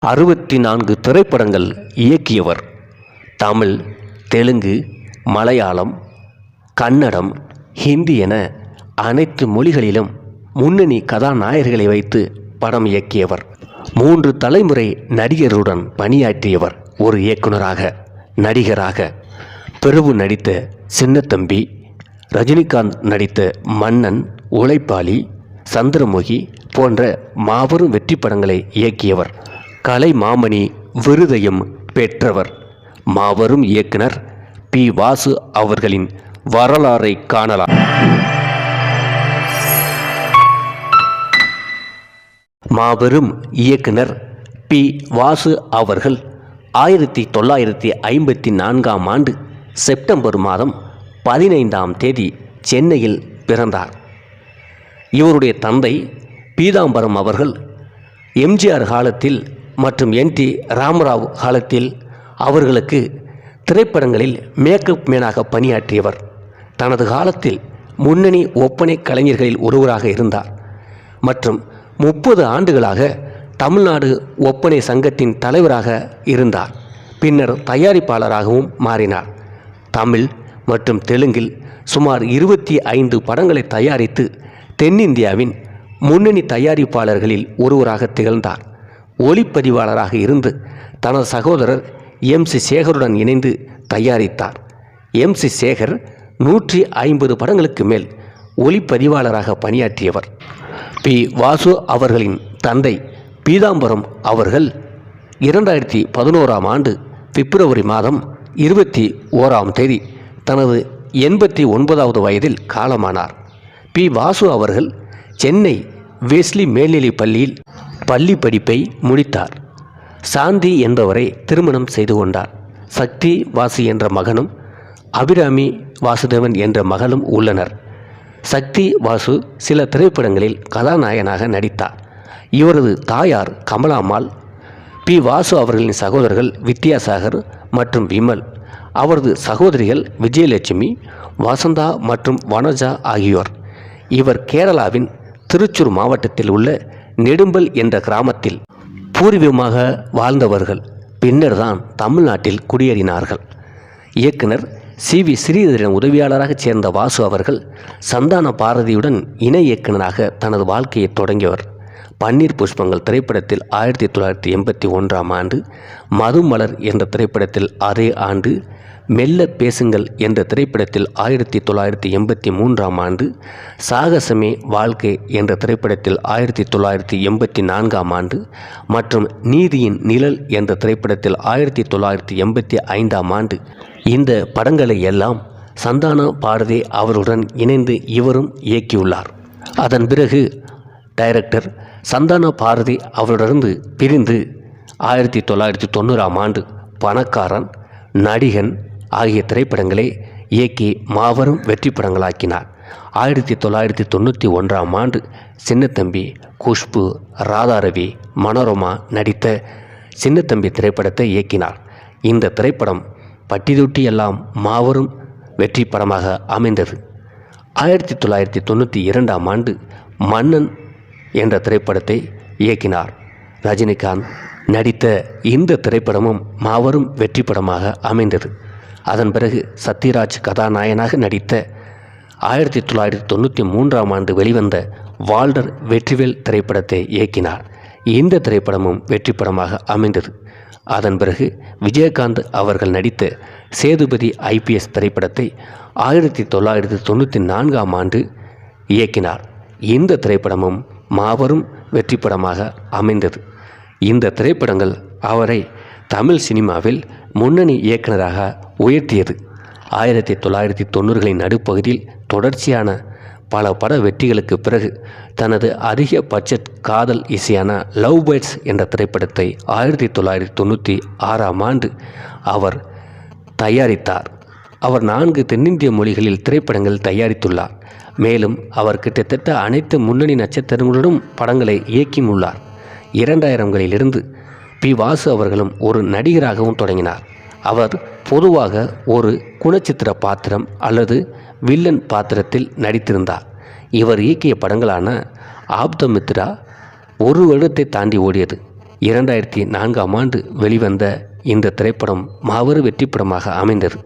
அறுபத்தி நான்கு திரைப்படங்கள் இயக்கியவர். தமிழ் தெலுங்கு மலையாளம் கன்னடம் ஹிந்தி என அனைத்து மொழிகளிலும் முன்னணி கதாநாயகர்களை வைத்து படம் இயக்கியவர். மூன்று தலைமுறை நடிகருடன் பணியாற்றியவர் ஒரு இயக்குனராக நடிகராக. பிரபு நடித்த சின்னத்தம்பி ரஜினிகாந்த் நடித்த மன்னன் உழைப்பாளி சந்திரமுகி போன்ற மாபெரும் வெற்றி படங்களை இயக்கியவர். கலை மாமணி விருதையும் பெற்றவர். மாபெரும் இயக்குனர் பி. வாசு அவர்களின் வரலாறை காணலாம். மாபெரும் இயக்குனர் பி. வாசு அவர்கள் ஆயிரத்தி தொள்ளாயிரத்தி ஐம்பத்தி நான்காம் ஆண்டு செப்டம்பர் மாதம் பதினைந்தாம் தேதி சென்னையில் பிறந்தார். இவருடைய தந்தை பீதாம்பரம் அவர்கள் எம்ஜிஆர் காலத்தில் மற்றும் என் டி ராமராவ் காலத்தில் அவர்களுக்கு திரைப்படங்களில் மேக்கப் மேனாக பணியாற்றியவர். தனது காலத்தில் முன்னணி ஒப்பனை கலைஞர்களில் ஒருவராக இருந்தார். மற்றும் முப்பது ஆண்டுகளாக தமிழ்நாடு ஒப்பனை சங்கத்தின் தலைவராக இருந்தார். பின்னர் தயாரிப்பாளராகவும் மாறினார். தமிழ் மற்றும் தெலுங்கில் சுமார் இருபத்தி ஐந்து படங்களை தயாரித்து தென்னிந்தியாவின் முன்னணி தயாரிப்பாளர்களில் ஒருவராக திகழ்ந்தார். ஒளிப்பதிவாளராக இருந்து தனது சகோதரர் எம். சி. சேகருடன் இணைந்து தயாரித்தார். எம். சி. சேகர் நூற்றி ஐம்பது படங்களுக்கு மேல் ஒளிப்பதிவாளராக பணியாற்றியவர். பி. வாசு அவர்களின் தந்தை பீதாம்பரம் அவர்கள் இரண்டாயிரத்தி பதினோராம் ஆண்டு பிப்ரவரி மாதம் இருபத்தி ஓராம் தேதி தனது எண்பத்தி ஒன்பதாவது வயதில் காலமானார். பி. வாசு அவர்கள் சென்னை வேஸ்லி மேல்நிலைப் பள்ளியில் பள்ளி படிப்பை முடித்தார். சாந்தி என்பவரை திருமணம் செய்து கொண்டார். சக்தி வாசு என்ற மகனும் அபிராமி வாசுதேவன் என்ற மகளும் உள்ளனர். சக்தி வாசு சில திரைப்படங்களில் கதாநாயகனாக நடித்தார். இவரது தாயார் கமலாம்மாள் பி. வாசு அவர்களின் சகோதரர்கள் வித்யாசாகர் மற்றும் விமல் அவரது சகோதரிகள் விஜயலட்சுமி வசந்தா மற்றும் வனஜா ஆகியோர். இவர் கேரளாவின் திருச்சூர் மாவட்டத்தில் உள்ள நெடும்பல் என்ற கிராமத்தில் பூர்வீகமாக வாழ்ந்தவர்கள் பின்னர்தான் தமிழ்நாட்டில் குடியேறினார்கள். இயக்குனர் சி. வி. ஸ்ரீதரின் உதவியாளராக சேர்ந்த வாசு அவர்கள் சந்தான பாரதியுடன் இணை இயக்குனராக தனது வாழ்க்கையை தொடங்கியவர். பன்னீர் புஷ்பங்கள் திரைப்படத்தில் ஆயிரத்தி தொள்ளாயிரத்தி எண்பத்தி ஒன்றாம் ஆண்டு மதுமலர் என்ற திரைப்படத்தில் அதே ஆண்டு மெல்ல பேசுங்கள் என்ற திரைப்படத்தில் ஆயிரத்தி தொள்ளாயிரத்தி எண்பத்தி மூன்றாம் ஆண்டு சாகசமே வாழ்க்கை என்ற திரைப்படத்தில் ஆயிரத்தி தொள்ளாயிரத்தி எண்பத்தி நான்காம் ஆண்டு மற்றும் நீதியின் நிழல் என்ற திரைப்படத்தில் ஆயிரத்தி தொள்ளாயிரத்தி எண்பத்தி ஐந்தாம் ஆண்டு. இந்த படங்களை எல்லாம் சந்தான பாரதி அவருடன் இணைந்து இவரும் இயக்கியுள்ளார். அதன் பிறகு டைரக்டர் சந்தான பாரதி அவரிடமிருந்து பிரிந்து ஆயிரத்தி தொள்ளாயிரத்தி தொண்ணூறாம் ஆண்டு பணக்காரன் நடிகன் ஆகிய திரைப்படங்களை இயக்கி மாபெரும் வெற்றி படங்களாக்கினார். ஆயிரத்தி தொள்ளாயிரத்தி தொண்ணூற்றி ஒன்றாம் ஆண்டு சின்னத்தம்பி குஷ்பு ராதாரவி மனோரமா நடித்த சின்னத்தம்பி திரைப்படத்தை இயக்கினார். இந்த திரைப்படம் பட்டிதொட்டி எல்லாம் மாபெரும் வெற்றி படமாக அமைந்தது. ஆயிரத்தி தொள்ளாயிரத்தி தொண்ணூற்றி இரண்டாம் ஆண்டு மன்னன் என்ற திரைப்படத்தை இயக்கினார். ரஜினிகாந்த் நடித்த இந்த திரைப்படமும் மாபெரும் வெற்றி படமாக அமைந்தது. அதன் பிறகு சத்யராஜ் கதாநாயகனாக நடித்த ஆயிரத்தி தொள்ளாயிரத்தி தொண்ணூற்றி மூன்றாம் ஆண்டு வெளிவந்த வால்டர் வெற்றிவேல் திரைப்படத்தை இயக்கினார். இந்த திரைப்படமும் வெற்றி படமாக அமைந்தது. அதன் பிறகு விஜயகாந்த் அவர்கள் நடித்த சேதுபதி ஐபிஎஸ் திரைப்படத்தை ஆயிரத்தி தொள்ளாயிரத்தி தொண்ணூற்றி நான்காம் ஆண்டு இயக்கினார். இந்த திரைப்படமும் மாபெரும் வெற்றி படமாக அமைந்தது. இந்த திரைப்படங்கள் அவரை தமிழ் சினிமாவில் முன்னணி இயக்குனராக உயர்த்தியது. ஆயிரத்தி தொள்ளாயிரத்தி தொண்ணூறுகளின் நடுப்பகுதியில் தொடர்ச்சியான பல பட வெற்றிகளுக்கு பிறகு தனது அதிக பட்ஜெட் காதல் இசையான லவ் பேர்ட்ஸ் என்ற திரைப்படத்தை ஆயிரத்தி தொள்ளாயிரத்தி தொண்ணூற்றி ஆறாம் ஆண்டு அவர் தயாரித்தார். அவர் நான்கு தென்னிந்திய மொழிகளில் திரைப்படங்கள் தயாரித்துள்ளார். மேலும் அவர் கிட்டத்தட்ட அனைத்து முன்னணி நட்சத்திரங்களுடன் படங்களை இயக்கியுள்ளார். இரண்டாயிரங்களிலிருந்து பி வாசு அவர்களும் ஒரு நடிகராகவும் தொடங்கினார். அவர் பொதுவாக ஒரு குணச்சித்திர பாத்திரம் அல்லது வில்லன் பாத்திரத்தில் நடித்திருந்தார். இவர் இயக்கிய படங்களான ஆப்தமித்ரா ஒரு வருடத்தை தாண்டி ஓடியது. இரண்டாயிரத்தி நான்காம் ஆண்டு வெளிவந்த இந்த திரைப்படம் மாபெரும் வெற்றி படமாக அமைந்தது.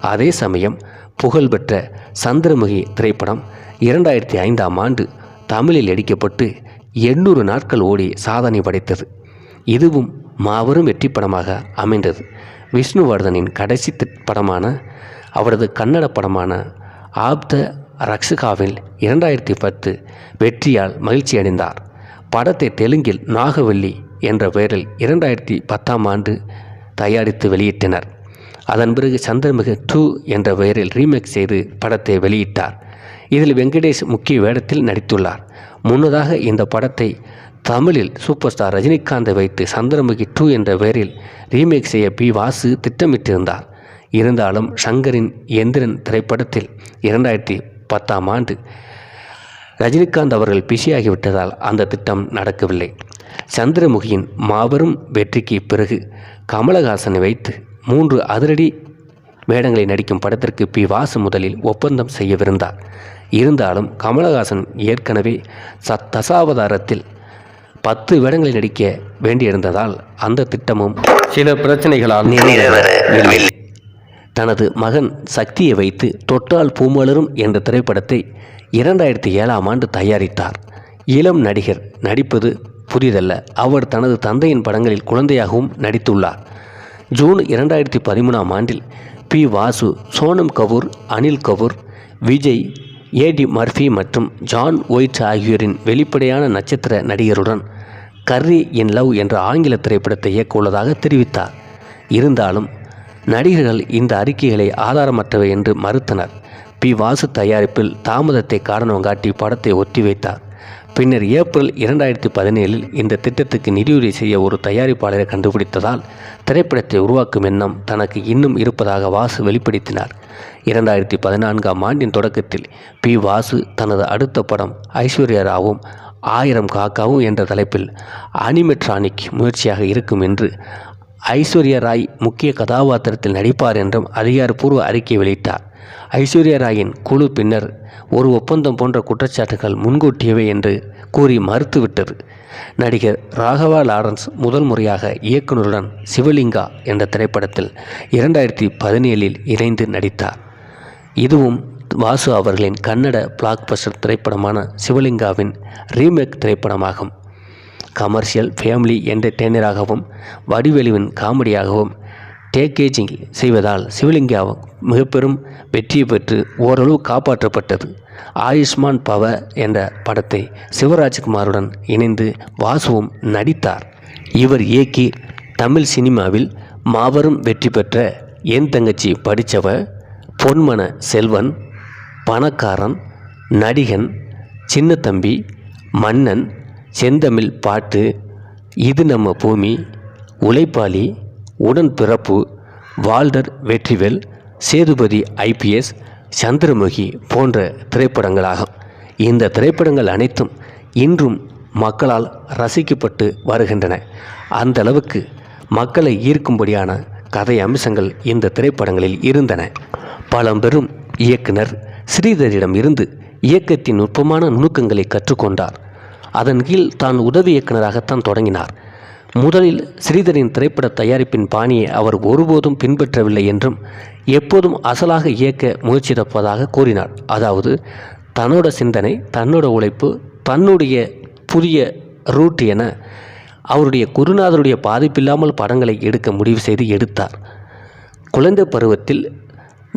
அதே சமயம் புகழ்பெற்ற சந்திரமுகி திரைப்படம் இரண்டாயிரத்தி ஐந்தாம் ஆண்டு தமிழில் எடுக்கப்பட்டு எண்ணூறு நாட்கள் ஓடி சாதனை படைத்தது. இதுவும் மாபெரும் வெற்றி படமாக அமைந்தது. விஷ்ணுவர்தனின் கடைசி படமான அவரது கன்னட படமான ஆப்த ரக்ஷகாவில் இரண்டாயிரத்தி பத்து வெற்றியால் மகிழ்ச்சி அடைந்தார். படத்தை தெலுங்கில் நாகவல்லி என்ற பெயரில் இரண்டாயிரத்தி பத்தாம் ஆண்டு தயாரித்து வெளியிட்டனர். அதன் பிறகு சந்திரமுகி டூ என்ற பெயரில் ரீமேக் செய்து படத்தை வெளியிட்டார். இதில் வெங்கடேஷ் முக்கிய வேடத்தில் நடித்துள்ளார். முன்னதாக இந்த படத்தை தமிழில் சூப்பர் ஸ்டார் ரஜினிகாந்தை வைத்து சந்திரமுகி டூ என்ற பெயரில் ரீமேக் செய்ய பி வாசு திட்டமிட்டிருந்தார். இருந்தாலும் ஷங்கரின் எந்திரன் திரைப்படத்தில் இரண்டாயிரத்தி பத்தாம் ஆண்டு ரஜினிகாந்த் அவர்கள் பிஸியாகிவிட்டதால் அந்த திட்டம் நடக்கவில்லை. சந்திரமுகியின் மாபெரும் வெற்றிக்கு பிறகு கமலஹாசனை வைத்து மூன்று அதிரடி வேடங்களை நடிக்கும் படத்திற்கு பி வாசு முதலில் ஒப்பந்தம் செய்யவிருந்தார். இருந்தாலும் கமலஹாசன் ஏற்கனவே சத் தசாவதாரத்தில் பத்து வேடங்களை நடிக்க வேண்டியிருந்ததால் அந்த திட்டமும் சில பிரச்சனைகளால் நிறைவேறவில்லை தனது மகன் சக்தியை வைத்து தொட்டால் பூமலரும் என்ற திரைப்படத்தை இரண்டாயிரத்தி ஏழாம் ஆண்டு தயாரித்தார். இளம் நடிகர் நடிப்பது புதிதல்ல. அவர் தனது தந்தையின் படங்களில் குழந்தையாகவும் நடித்துள்ளார். ஜூன் இரண்டாயிரத்தி பதிமூணாம் ஆண்டில் P Vasu Sonam Kapoor Anil Kapoor Vijay Eddie Murphy மற்றும் ஜான் ஒயிட் ஆகியோரின் வெளிப்படையான நட்சத்திர நடிகருடன் கர்ரி இன் லவ் என்ற ஆங்கில திரைப்படத்தை இயக்க உள்ளதாக தெரிவித்தார். இருந்தாலும் நடிகர்கள் இந்த அறிக்கைகளை ஆதாரமற்றவை என்று மறுத்தனர். பி. வாசு தயாரிப்பில் தாமதத்தை காரணம் காட்டி படத்தை ஒத்திவைத்தார். பின்னர் ஏப்ரல் இரண்டாயிரத்தி பதினேழில் இந்த திட்டத்துக்கு நிதியுதவி செய்ய ஒரு தயாரிப்பாளரை கண்டுபிடித்ததால் திரைப்படத்தை உருவாக்கும் எண்ணம் தனக்கு இன்னும் இருப்பதாக வாசு வெளிப்படுத்தினார். இரண்டாயிரத்தி பதினான்காம் ஆண்டின் தொடக்கத்தில் பி. வாசு தனது அடுத்த படம் ஐஸ்வர்யா ராவும் ஆயிரம் காக்காவும் என்ற தலைப்பில் அனிமெட்ரானிக் முயற்சியாக இருக்கும் என்று ஐஸ்வர்யா ராய் முக்கிய கதாபாத்திரத்தில் நடிப்பார் என்றும் அதிகாரப்பூர்வ அறிக்கை வெளியிட்டார். ஐஸ்வர்யா ராயின் குழு பின்னர் ஒரு ஒப்பந்தம் போன்ற குற்றச்சாட்டுகள் முன்கூட்டியவை என்று கூறி மறுத்துவிட்டது. நடிகர் ராகவா லாரன்ஸ் முதல் முறையாக இயக்குனருடன் சிவலிங்கா என்ற திரைப்படத்தில் இரண்டாயிரத்தி பதினேழில் இணைந்து நடித்தார். இதுவும் வாசு அவர்களின் கன்னட பிளாக்பஸ்டர் திரைப்படமான சிவலிங்காவின் ரீமேக் திரைப்படமாகும். கமர்ஷியல் ஃபேமிலி என்டர்டெய்னராகவும் வடிவெளிவின் காமெடியாகவும் டேக்கேஜிங் செய்வதால் சிவலிங்காவும் மிக பெரும் வெற்றியை பெற்று ஓரளவு காப்பாற்றப்பட்டது. ஆயுஷ்மான் பவ என்ற படத்தை சிவராஜ்குமாருடன் இணைந்து வாசுவும் நடித்தார். இவர் இயக்கி தமிழ் சினிமாவில் மாபெரும் வெற்றி பெற்ற என் தங்கச்சி படித்தவ பொன்மன செல்வன் பணக்காரன் நடிகன் சின்னத்தம்பி மன்னன் செந்தமிழ் பாட்டு இது நம்ம பூமி உழைப்பாளி உடன்பிறப்பு வால்டர் வெற்றிவேல் சேதுபதி ஐபிஎஸ் சந்திரமுகி போன்ற திரைப்படங்களாகும். இந்த திரைப்படங்கள் அனைத்தும் இன்றும் மக்களால் ரசிக்கப்பட்டு வருகின்றன. அந்த அளவுக்கு மக்களை ஈர்க்கும்படியான கதை அம்சங்கள் இந்த திரைப்படங்களில் இருந்தன. பழம்பெரும் இயக்குனர் ஸ்ரீதரிடம் இருந்து இயக்கத்தின் நுட்பமான நுணுக்கங்களை கற்றுக்கொண்டார். அதன் கீழ் தான் உதவி இயக்குனராகத்தான் தொடங்கினார். முதலில் ஸ்ரீதரின் திரைப்பட தயாரிப்பின் பாணியை அவர் ஒருபோதும் பின்பற்றவில்லை என்றும் எப்போதும் அசலாக இயக்க முயற்சிப்பதாக கூறினார். அதாவது தன்னோட சிந்தனை தன்னோட உழைப்பு தன்னுடைய புதிய ரூட் என அவருடைய குருநாதருடைய பாதிப்பில்லாமல் படங்களை எடுக்க முடிவு செய்து எடுத்தார். குழந்தை பருவத்தில்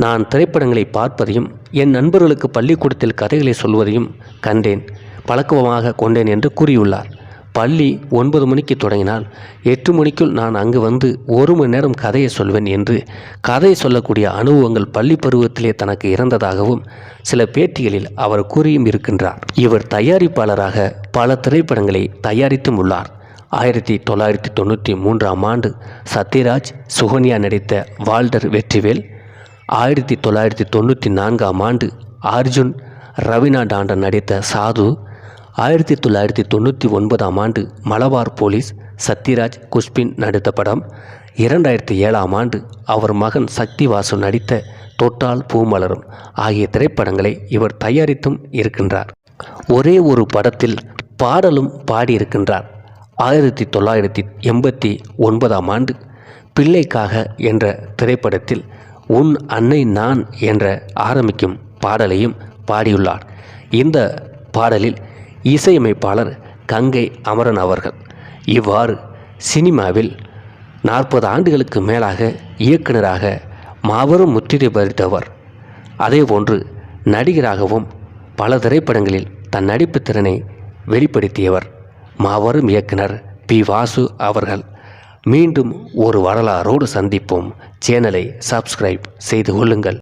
நான் திரைப்படங்களை பார்ப்பதையும் என் நண்பர்களுக்கு பள்ளிக்கூடத்தில் கதைகளை சொல்வதையும் கண்டேன். பழக்கமாக கொண்டேன் என்று கூறியுள்ளார். பள்ளி ஒன்பது மணிக்கு தொடங்கினால் எட்டு மணிக்குள் நான் அங்கு வந்து ஒரு மணி நேரம் கதையை சொல்வேன் என்று கதை சொல்லக்கூடிய அனுபவங்கள் பள்ளி பருவத்திலே தனக்கு இறந்ததாகவும் சில பேட்டிகளில் அவர் கூறியும் இருக்கின்றார். இவர் தயாரிப்பாளராக பல திரைப்படங்களை தயாரித்தும் உள்ளார். ஆயிரத்தி தொள்ளாயிரத்தி தொண்ணூற்றி மூன்றாம் ஆண்டு சத்யராஜ் சுகன்யா நடித்த வால்டர் வெற்றிவேல் ஆயிரத்தி தொள்ளாயிரத்தி தொண்ணூற்றி நான்காம் ஆண்டு அர்ஜுன் ரவீனா டாண்டன் நடித்த சாது ஆயிரத்தி தொள்ளாயிரத்தி தொண்ணூற்றி ஒன்பதாம் ஆண்டு மலபார் போலீஸ் சத்யராஜ் குஷ்பின் நடித்த படம். இரண்டாயிரத்தி ஏழாம் ஆண்டு அவர் மகன் சக்தி வாசு நடித்த தொட்டால் பூமலரும் ஆகிய திரைப்படங்களை இவர் தயாரித்தும் இருக்கின்றார். ஒரே ஒரு படத்தில் பாடலும் பாடியிருக்கின்றார். ஆயிரத்தி தொள்ளாயிரத்தி எண்பத்தி ஒன்பதாம் ஆண்டு பிள்ளைக்காக என்ற திரைப்படத்தில் உன் அன்னை நான் என்ற ஆரம்பிக்கும் பாடலையும் பாடியுள்ளார். இந்த பாடலில் இசையமைப்பாளர் கங்கை அமரன் அவர்கள். இவ்வாறு சினிமாவில் நாற்பது ஆண்டுகளுக்கு மேலாக இயக்குனராக மாபெரும் முத்திரை பதித்தவர் அதேபோன்று நடிகராகவும் பல திரைப்படங்களில் தன் நடிப்பு திறனை வெளிப்படுத்தியவர். மாபெரும் இயக்குனர் பி. வாசு அவர்கள். மீண்டும் ஒரு வரலாறோடு சந்திப்போம். சேனலை சப்ஸ்கிரைப் செய்து கொள்ளுங்கள்.